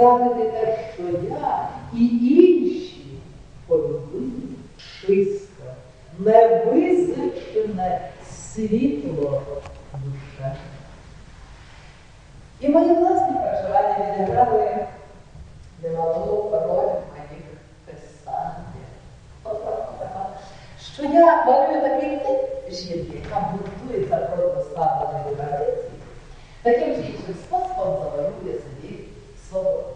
І те, що я і інші полюбили чисте, невизначене світло душе. І мої власні переживання відіграли немалу роль в моїх писаннях. Що я малюю такий тип жінки, яка будується про ставленої традиції, таким чи іншим способом завоює собі свободу.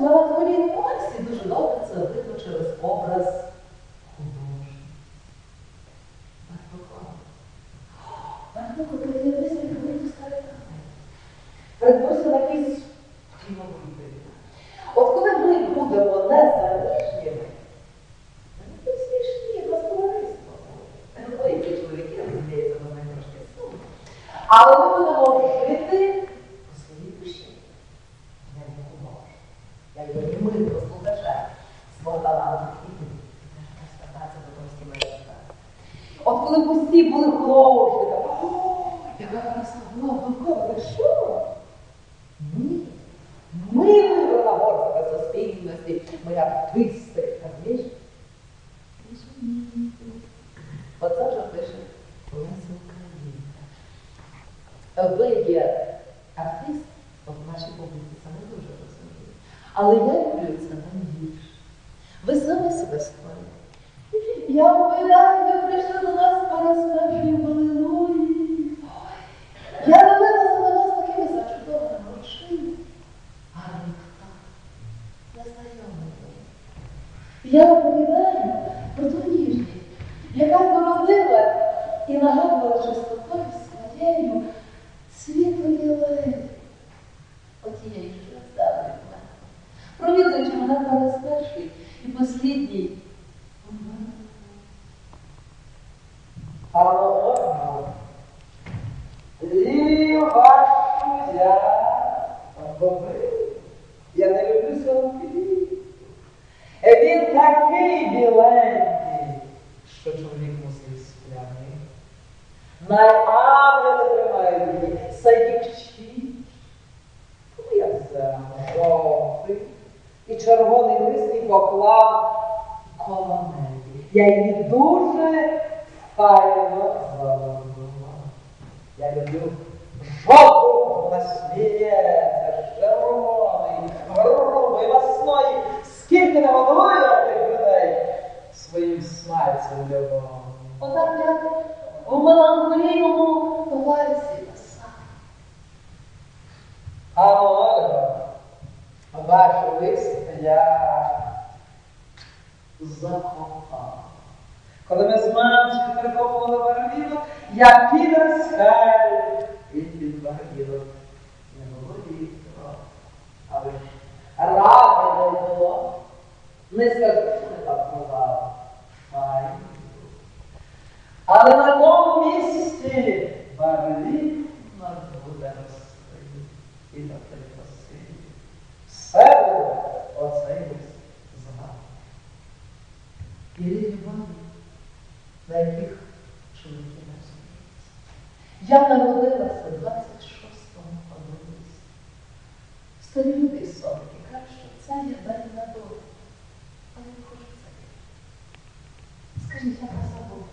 Меланхолії Марсі дуже добре артист, от в нашій публіці це не дуже розуміє. Але я люблю це найбільше. Ви самі себе створюєте. Я впевнена, ви прийшли до нас порозкажі Галилуї. Я дивилася на вас такими зачудованими очима. А ніхто незнайомий. Я оповідаю про ту ніжність, яка народила і нагадувала чистотою своєю світлої леді. Отієї ж роздали мене. Провідуючи мене зараз перший і послідній. Алло, вашу я говорив. Я не люблю свого квіту. Він такий біленький, що чоловік мусив скляний. Найангели тримають її, садівчі. Тому я взяв жовтий і червоний лист і поклав коло неї. Я її дуже файно заладила. Я люблю жовту, вона сміється, червоний, грубий, масної. Скільки не годує тих людей своїм смальцем любові. Отак я у меланхолійному товарисі писав. А Ольга, ваш лист закопав. Коли ми з мамчиком перекопували барвінок, я підроскаю і під барвінок. Не було вітро, але ж ради не було. Не скажу, що не так бувало. Файно. Але на тому місці барвінок буде рости. І до Старі люди із сорки кажуть, що це є далі на долю. А я не хочу це. Скажіть, я забула.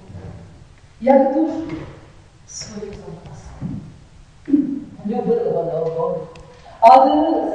Як душу свою запасу. Любили вони обоє, а дивилися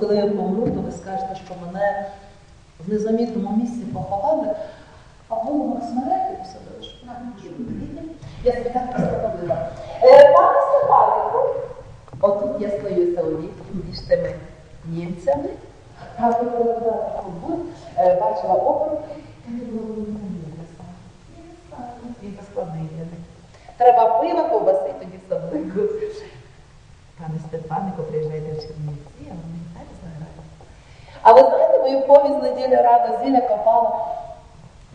Коли я помру, то ви скажете, що мене в незамітному місці поховали, а голову смереки посадили, щоб вона. Я себе так постановила. Е, пане Степанику, отут я стою Саудів між тими німцями, а ви коли е, бачила оперу, я не було Він. Треба пива, ковбаси, тоді саблику. Пане Степанику, приїжджайте в Чернівці, а вони і так заграють. А ви знаєте, мою повість неділя рано Зіля Копала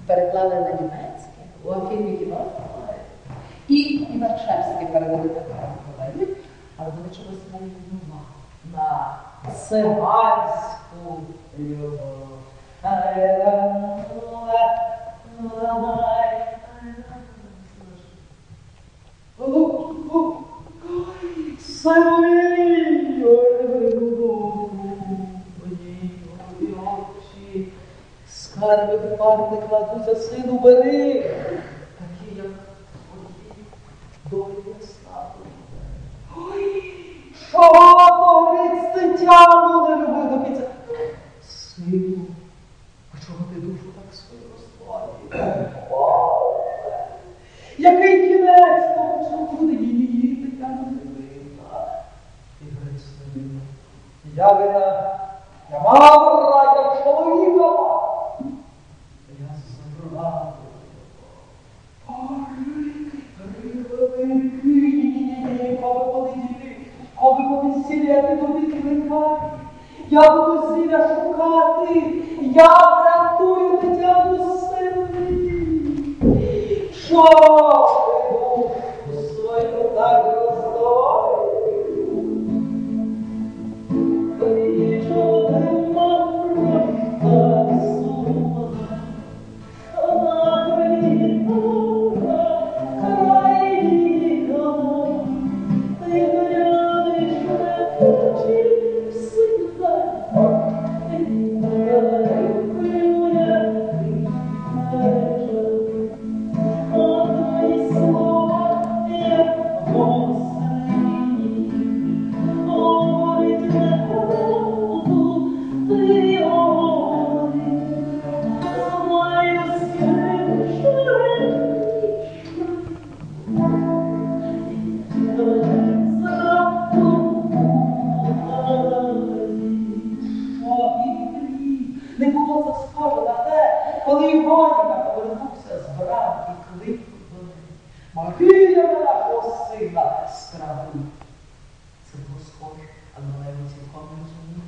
переклали на німецьке, у фільмі кіно. І Івачевське перевели тепер подають, але вони чогось любила на циганську любов. Скарби в парни кладуться, сину бери. Такі, як твої долі слави. Ой, чого горить стетяну не люби до кінця? Сину, а чого ти душу так свою розслабив? Який кінець тому чому буде її Тетяна не винна? І Христина. Я вина, я мавра, я чоловіка. Я забрав. Коли буде сіляти тобі кликати, я буду сіля шукати, я врятую Тетяну сили. Що Схоже, а на неї цілком не розумів.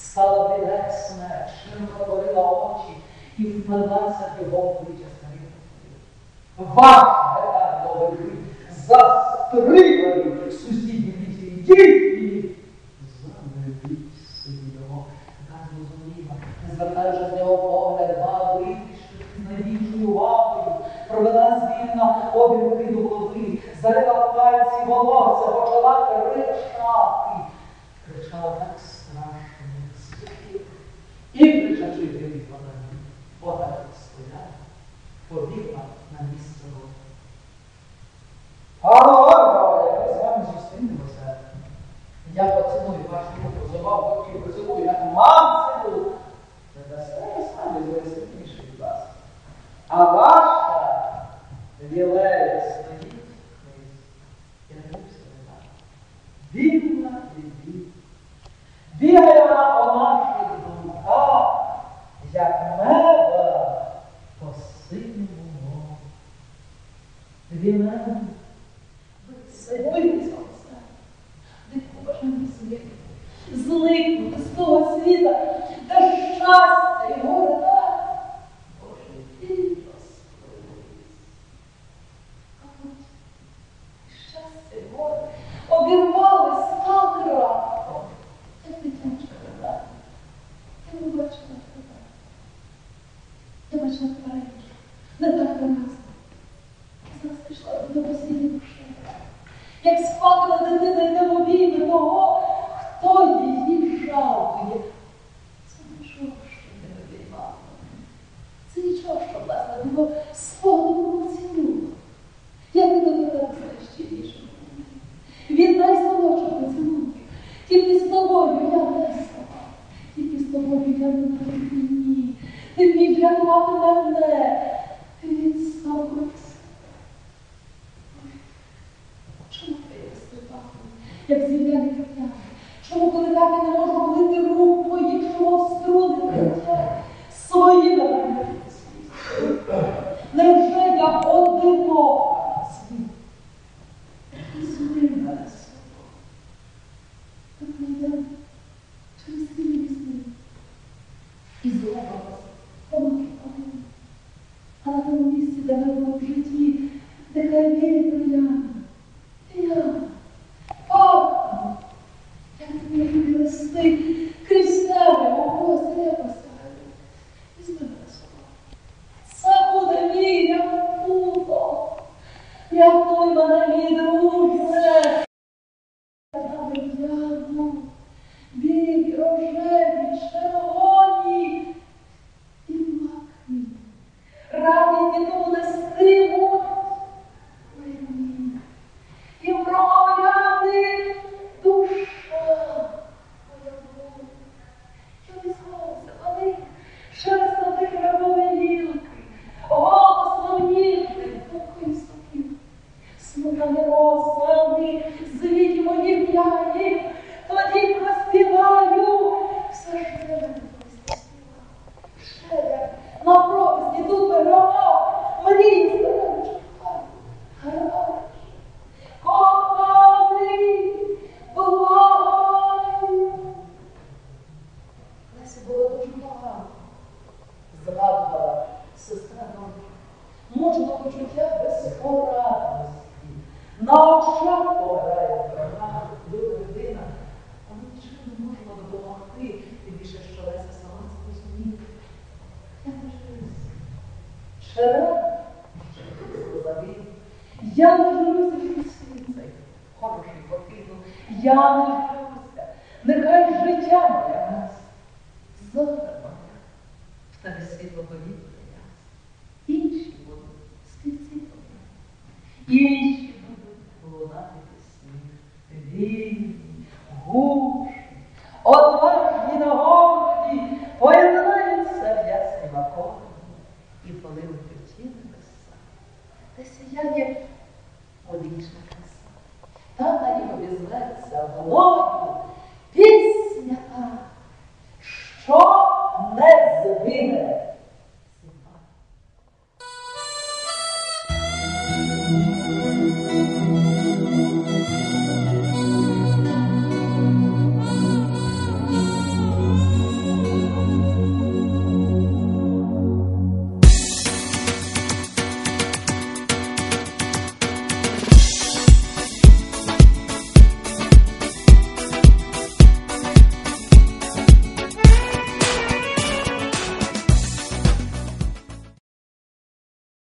Стала білесне, широко горила очі і вперлася в його обличчя старих. Ваш новий застрибали сусідні лісі. gledao taj civolov, se počela krčati. Krčala tak strašno. I priča čuje ljudi ona. Otak stoja. Podila Чому коли так я не можу молити рук моїх, що струн? що Леся сама це розуміє. Я не жалюся. Широка, забіг. Я не жалюся від свій хороший покину. Я не жалюся. Нехай життя моя нас. Золота світло повітря. Інші будуть співці тобі. Інші будуть лунати пісні. Вільні, гуші.